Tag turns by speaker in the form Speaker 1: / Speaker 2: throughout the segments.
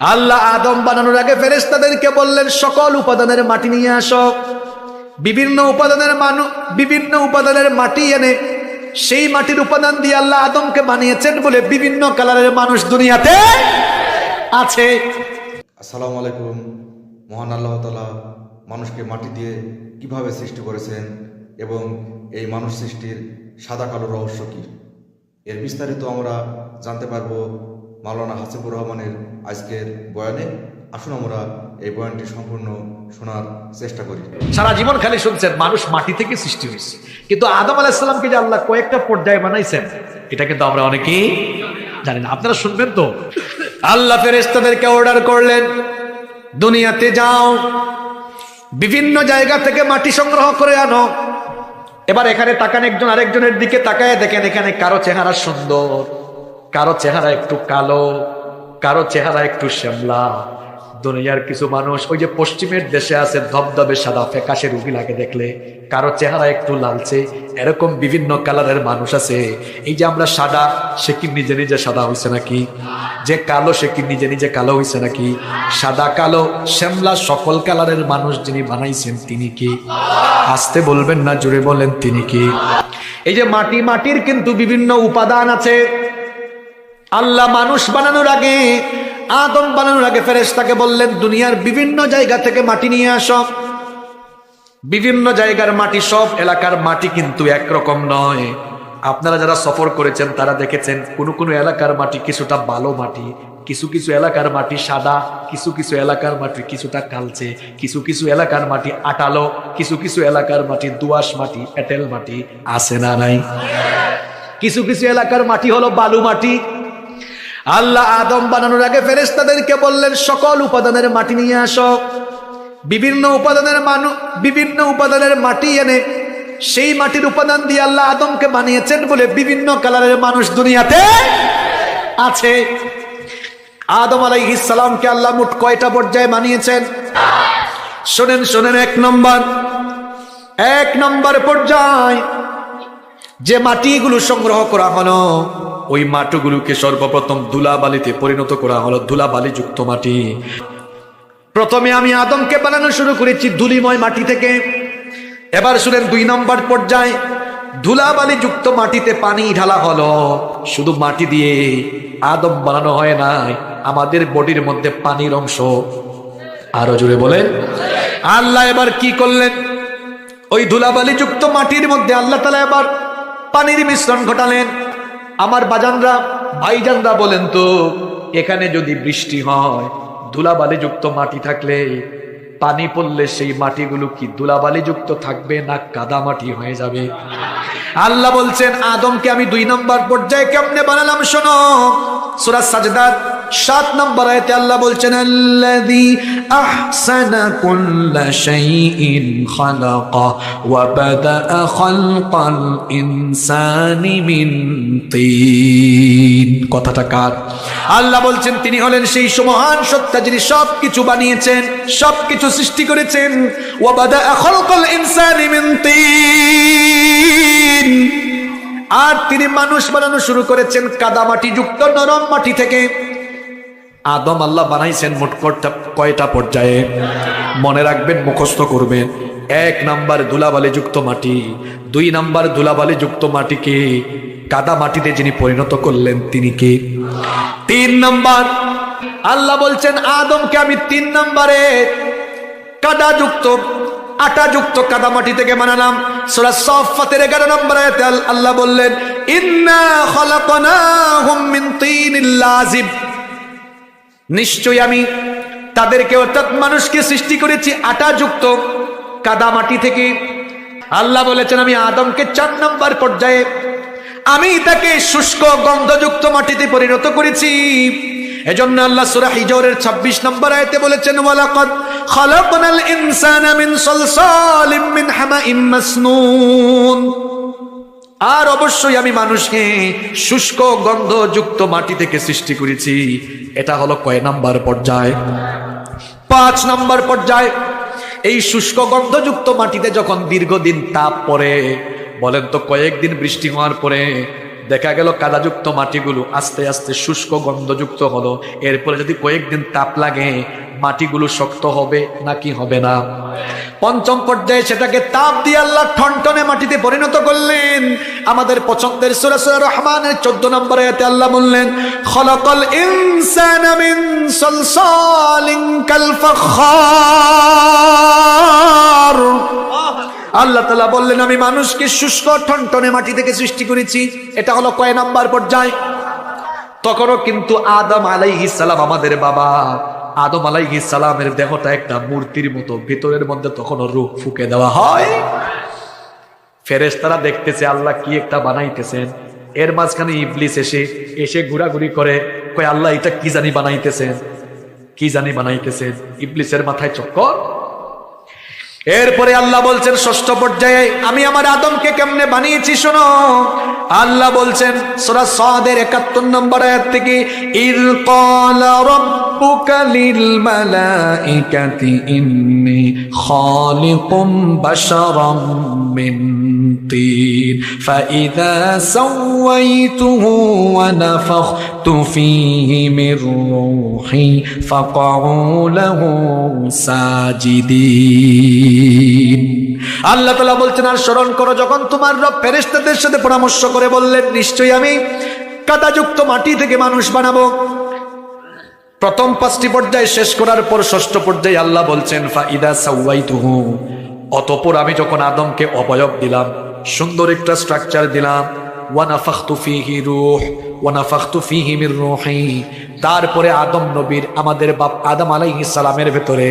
Speaker 1: আল্লাহ আদম বানানোর আগে ফেরেশতাদেরকে বললেন, সকল উপাদানের মাটি নিয়ে আসো। বিভিন্ন উপাদানের মানু, বিভিন্ন উপাদানের মাটি এনে সেই মাটির উপাদান দিয়ে আল্লাহ আদমকে বানিয়েছেন বলে বিভিন্ন কালারের মানুষ দুনিয়াতে আছে।
Speaker 2: আসসালামু আলাইকুম। মহান আল্লাহ তালা মানুষকে মাটি দিয়ে কীভাবে সৃষ্টি করেছেন এবং এই মানুষ সৃষ্টির সাদা কালো রহস্য কী? এর বিস্তারিত আমরা জানতে পারব মাওলানা হাসিবুর রহমানের আজকের বয়ানে আসুন আমরা এই বয়ানটি সম্পূর্ণ শোনার চেষ্টা করি।
Speaker 1: সারা জীবন খালি শুনছেন, মানুষ মাটি থেকে সৃষ্টি হয়েছে। কিন্তু আদম আলাহিসাল্লামকে যে আল্লাহ কয়েকটা পর্যায়ে বানাইছেন, এটা কিন্তু আমরা অনেকেই জানি না। আপনারা শুনবেন তো? আল্লাহ ফেরেস্তাদেরকে অর্ডার করলেন, দুনিয়াতে যাও, বিভিন্ন জায়গা থেকে মাটি সংগ্রহ করে আনো। এবার এখানে তাকান একজন আরেকজনের দিকে তাকায় দেখেন এখানে কারও চেহারা সুন্দর। কারও চেহারা একটু কালো, কারও চেহারা একটু শ্যামলা। দুনিয়ার কিছু মানুষ ওই যে পশ্চিমের দেশে আছে, ধবধবে সাদা ফেকাশে রুগী লাগে দেখলে কারও চেহারা একটু লালচে, এরকম বিভিন্ন কালারের মানুষ আছে। এই যে আমরা সাদা, সে কি নিজে নিজে সাদা হয়েছে নাকি? যে কালো, সে কি নিজে নিজে কালো হয়েছে নাকি? সাদা, কালো, শ্যামলা সকল কালারের মানুষ যিনি বানাইছেন তিনি কি? আসতে বলবেন না জুড়ে বলেন তিনি কি? এই যে মাটি, মাটির কিন্তু বিভিন্ন উপাদান আছে। আল্লাহ মানুষ বানানোর আগে, আদম বানানোর আগে ফেরেশতাকে বললেন, দুনিয়ার বিভিন্ন জায়গা থেকে মাটি নিয়ে আসো। বিভিন্ন জায়গার মাটি সব এলাকার মাটি কিন্তু একরকম নয়। আপনারা যারা সফর করেছেন, তারা দেখেছেন, কোনো কোনো এলাকার মাটি কিছুটা ভালো মাটি, কিছু কিছু এলাকার মাটি সাদা, কিছু কিছু এলাকার মাটি কিছুটা কালচে, কিছু কিছু এলাকার মাটি আটালো, কিছু কিছু এলাকার মাটি দুয়াশ মাটি, এঁটেল মাটি আছে না নাই? কিছু কিছু এলাকার মাটি হলো বালু মাটি আল্লাহ আদম বানানোর আগে ফেরেশতাদেরকে বললেন, সকল উপাদানের মাটি নিয়ে আসো। বিভিন্ন উপাদানের মানু, বিভিন্ন উপাদানের মাটি এনে সেই মাটির উপাদান দিয়ে আল্লাহ আদমকে বানিয়েছেন বলে বিভিন্ন কালারের মানুষ দুনিয়াতে আছে। আদম আলাইহিস সালামকে আল্লাহ মোট কয়টা পর্যায়ে বানিয়েছেন? শোনেন শোনেন, এক নম্বর। এক নম্বর পর্যায়। যে মাটিগুলো সংগ্রহ করা হলো, ওই মাটিগুলোকে সর্বপ্রথম ধুলাবালিতে পরিণত করা হলো ধুলাবালি যুক্ত মাটি। প্রথমে আমি আদমকে বানানো শুরু করেছি ধুলিময় মাটি থেকে। এবার শুনেন দুই নম্বর পর্যায়ে ধুলাবালি যুক্ত মাটিতে পানি ঢালা হলো। শুধু মাটি দিয়ে আদম বানানো হয় নাই, আমাদের বডির মধ্যে পানির অংশ। আরও জুড়ে বলেন। আল্লাহ এবার কি করলেন? ওই ধুলাবালি যুক্ত মাটির মধ্যে আল্লাহ তালা এবার পানির মিশ্রণ ঘটালেন। আমার বাজানরা, ভাইজানরা বলেন তো, এখানে যদি বৃষ্টি হয় ধুলাবালি যুক্ত মাটি থাকলে, পানি পড়লে সেই মাটিগুলো কি ধুলাবালি যুক্ত থাকবে না কাদা মাটি হয়ে যাবে? আল্লাহ বলছেন, আদমকে আমি দুই নম্বর পর্যায়ে কেমনে বানালাম শোনো? সুরাজ সাজদার সাত নম্বর আয়তে আল্লাহ বলছেন ইনসানি কথাটা কার? আল্লাহ বলছেন, তিনি হলেন সেই মহান সত্তা যিনি সবকিছু বানিয়েছেন, সবকিছু সৃষ্টি করেছেন। ওয়া বাদাআ খালকাল ইনসানি আর তিনি মানুষ বানানো শুরু করেছেন কাদামাটি যুক্ত নরম মাটি থেকে। আদম আল্লাহ বানাইছেন মোট কয়টা পর্যায়ে? মনে রাখবেন, মুখস্থ করবেন। এক নাম্বার ধুলাবালি যুক্ত মাটি, দুই নাম্বার ধুলাবালি যুক্ত মাটিকে কাদা মাটিতে যিনি পরিণত করলেন, তিনি কে? তিন নাম্বার, আল্লাহ বলছেন, আদমকে আমি তিন নাম্বারে কাদা যুক্ত আটা যুক্ত কাদা মাটি থেকে বানালাম। সূরা সাফফাতের 11 নম্বর আল্লাহ বললেন, ইন্না খলাকনাহুম মিন তিনিল লাজিব নিশ্চয়ই আমি তাদেরকে অর্থাৎ মানুষকে সৃষ্টি করেছি আটা যুক্ত কাদা মাটি থেকে। আল্লাহ বলেছেন, আমি আদমকে চার নম্বর পর্যায়ে, আমি তাকে শুষ্ক গন্ধযুক্ত মাটিতে পরিণত করেছি। এজন্য আল্লাহ সূরা হিজরের 26 নম্বর আয়াতে বলেছেন, ওয়ালাকাদ খালাকনাল ইনসানা মিন সালসালিম মিন হামাইম মাসনুন। আর অবশ্যই আমি মানুষকে শুষ্ক, গন্ধযুক্ত মাটি থেকে সৃষ্টি করেছি। এটা হলো কয় নাম্বার পর্যায়? পাঁচ নাম্বার পর্যায়, এই শুষ্ক, গন্ধযুক্ত মাটিতে যখন দীর্ঘদিন তাপ পড়ে, বলেন তো কয়েকদিন বৃষ্টি হওয়ার পরে দেখা গেল কাদাযুক্ত মাটিগুলো আস্তে আস্তে শুষ্ক, গন্ধযুক্ত হলো। এরপরে যদি কয়েকদিন তাপ লাগে মাটিগুলো শক্ত হবে নাকি হবে না? পঞ্চম পর্যায়ে সেটাকে তাপ দিয়ে আল্লাহ ঠনটনে মাটিতে পরিণত করলেন। আমাদের পছন্দের সূরা সূরা রহমানের 14 নম্বরে এতে আল্লাহ বললেন, খলাকাল আল্লাহ তাআলা বললেন, আমি মানুষকে শুষ্ক ঠনটনে মাটি থেকে সৃষ্টি করেছি। এটা হলো কয় নাম্বার পর্যায়? তখনও কিন্তু আদম আলাইহিস সালাম আমাদের বাবা। আদম আলাইহি সালামের দেহটা একটা মূর্তির মতো, ভিতরের মধ্যে তখন রূপ ফুকে দেওয়া হয়। ফেরেশতারা দেখতেছে আল্লাহ কি একটা বানাইতেছেন। এর মাঝখানে ইবলিস এসে এসে ঘোরাঘুরি করে, কয়, আল্লাহ, এটা কি জানি বানাইতেছেন? কি জানি বানাইতেছেন? ইবলিসের মাথায় চক্কর। এরপরে আল্লাহ বলছেন, ষষ্ঠ পর্যায়ে, আমি আমার আদমকে কেমনে বানিয়েছি শোনো? আল্লাহ বলছেন, সোরা সাদের একাত্তর নম্বর আয়াত থেকে, ইল কলিল মালাইকাতি ইন্নি খালিকুম বাশারাম মিন তিন ফাইদা সাওয়াইতুহু ওয়া নাফাখতু ونفخت فيه من روحي فقعوا له ساجدين আল্লাহ তালা বলছেন আর স্মরণ করো যখন তোমার রব ফেরেশতাদের সাথে পরামর্শ করে বললেন নিশ্চয়ই আমি কাদাযুক্ত মাটি থেকে মানুষ বানাবো প্রথম পাঁচটি পর্যায়ে শেষ করার পর ষষ্ঠ পর্যায়ে আল্লাহ বলছেন ফাইদা সাউয়াইতুহু অতঃপর আমি যখন আদমকে অবয়ব দিলাম সুন্দর একটা স্ট্রাকচার দিলাম ওয়ানাফাখতু ফিহি রূহ ওয়ানাফাখতু ফিহি মির তারপরে আদম নবীর আমাদের বাপ আদম আলাইহিস সালামের ভেতরে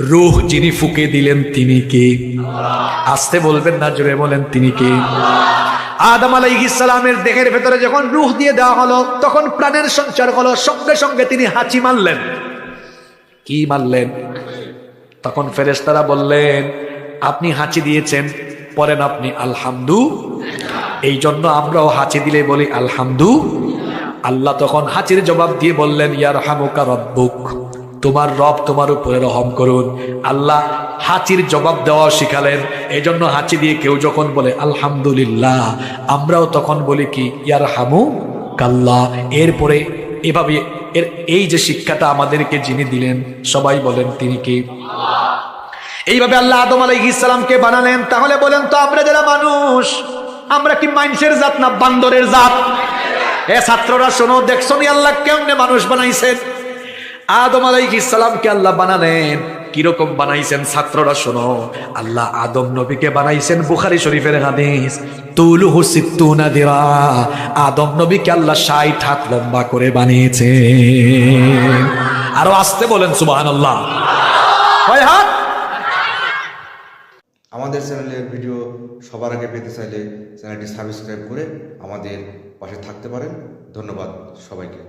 Speaker 1: রূহ যিনি ফুকে দিলেন তিনি কে? আসতে বলবেন না, জোরে বলেন তিনি কে? আদম আলাইহিস সালামের দেহের ভেতরে যখন রূহ দিয়ে দেওয়া হলো, তখন প্রাণের সঞ্চার হলো, সঙ্গে সঙ্গে তিনি হাঁচি মারলেন। কি মারলেন? তখন ফেরেশতারা বললেন, আপনি হাঁচি দিয়েছেন পরেন আপনি আলহামদু এই জন্য আমরাও হাঁচি দিলে বলি, আলহামদু আল্লাহ তখন হাঁচির জবাব দিয়ে বললেন ইয়ার হামুকা রব্বুক, তোমার রব তোমার উপরে রহম করুন। আল্লাহ হাঁচির জবাব দেওয়া শিখালেন। এই জন্য হাঁচি দিয়ে কেউ যখন বলে, আলহামদুলিল্লাহ আমরাও তখন বলি কি ইয়ার হামু কাল্লা এরপরে এভাবে এর এই যে শিক্ষাটা আমাদেরকে যিনি দিলেন, সবাই বলেন তিনি কি। এইভাবে আল্লাহ আদম আলাইহিস সালামকে বানালেন। তাহলে বলেন তো, আমরা যারা মানুষ আমরা কি মানুষের জাত না বান্দরের জাত? এ ছাত্ররা শোনো, দেখছ নি আল্লাহ কেমনে মানুষ বানাইছেন? আদম আলাইহিস সালামকে আল্লাহ বানালেন? কীরকম বানাইছেন ছাত্ররা শোনো, আল্লাহ আদম নবীকে বানাইছেন বুখারী শরীফের হাদিস। তুলুহু সিত্তুনা দিরা, আদম নবীকে আল্লাহ 60 হাত লম্বা করে বানিয়েছেন। আরও আসতে বলেন সুবহানাল্লাহ। কয় হাত?
Speaker 2: আমাদের চ্যানেলের ভিডিও সবার আগে পেতে চাইলে চ্যানেলটি সাবস্ক্রাইব করে আমাদের পাশে থাকতে পারেন। ধন্যবাদ সবাইকে।